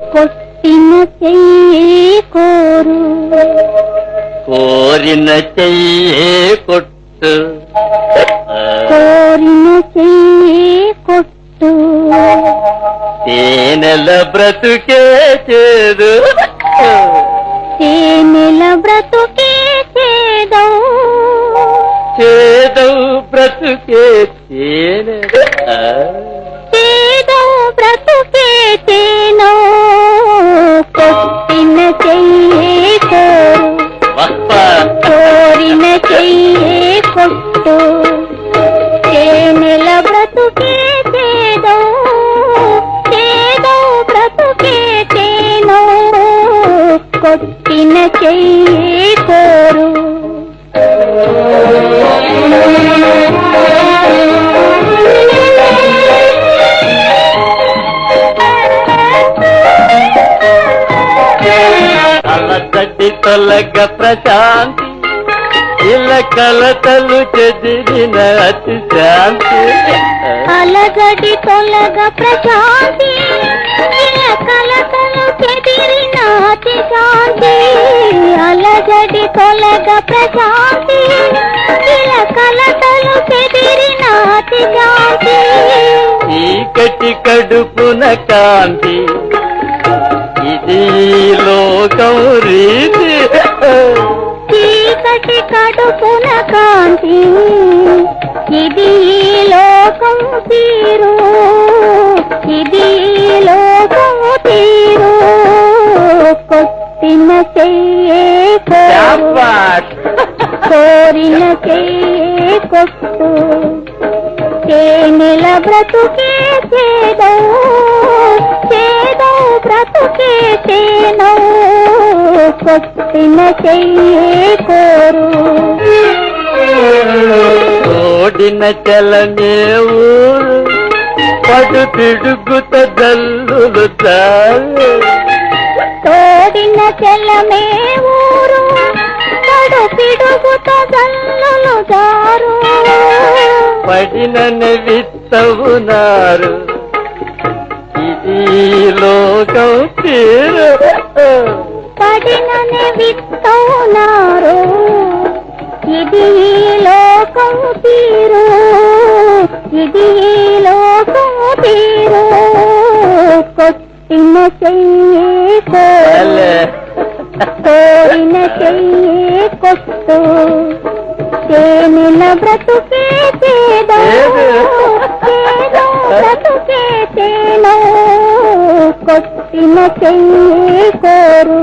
కొట్టిన చెయ్యి కోరు. కోరిన చెయ్యే కొట్టు. కోరిన చెయ్యి కొట్టు. తేనెల బ్రతుకే చేదు. తేనెల బ్రతుకే చేదౌ. చేదవు బ్రతుకే తేనె. కొట్టిన చెయ్యి కోరు. అలతటి తొలగ ప్రశాంతి ఇల కలతలు చెదిరిన అతి శాంతి అలగడి తొలగ ప్రశాంతి అలగడి తొలగ ప్రశాంతి ఇలా కలకలు చెదిరిన అతి శాంతి చీకటి కడుపున కాంతి ఇది లోకం రీతి. చీకటి కడుపున కాంతి ఇది లోకం తీరు. ఇది లోకం తీరు. కొట్టిన చెయ్యే శాబాష్. కోరిన చెయ్యే కొట్టు తేనెల బ్రతుకే చేదో చేదో బ్రతుకే తేనో కొట్టిన చెయ్యే కోరు. ఓడిన చలనే ఊరు పడు తిడుగుత జల్లులు చాలు. తోడిన చెల్లమే ఊరు. పిడుగుతో జల్లులు జారు పడిన విత్తవునారు. ఇది లోకం తీరు పడినని విత్తవునారు. ఇది లోకం తీరు. ఇది లోకం తీరు. కొట్టిన చెయ్యి కోరు. అలే. కోరిన చెయ్యి కొట్టు. తేనెల బ్రతుకే చేదో బ్రతుకే తేనో కొట్టిన చెయ్యి కోరు.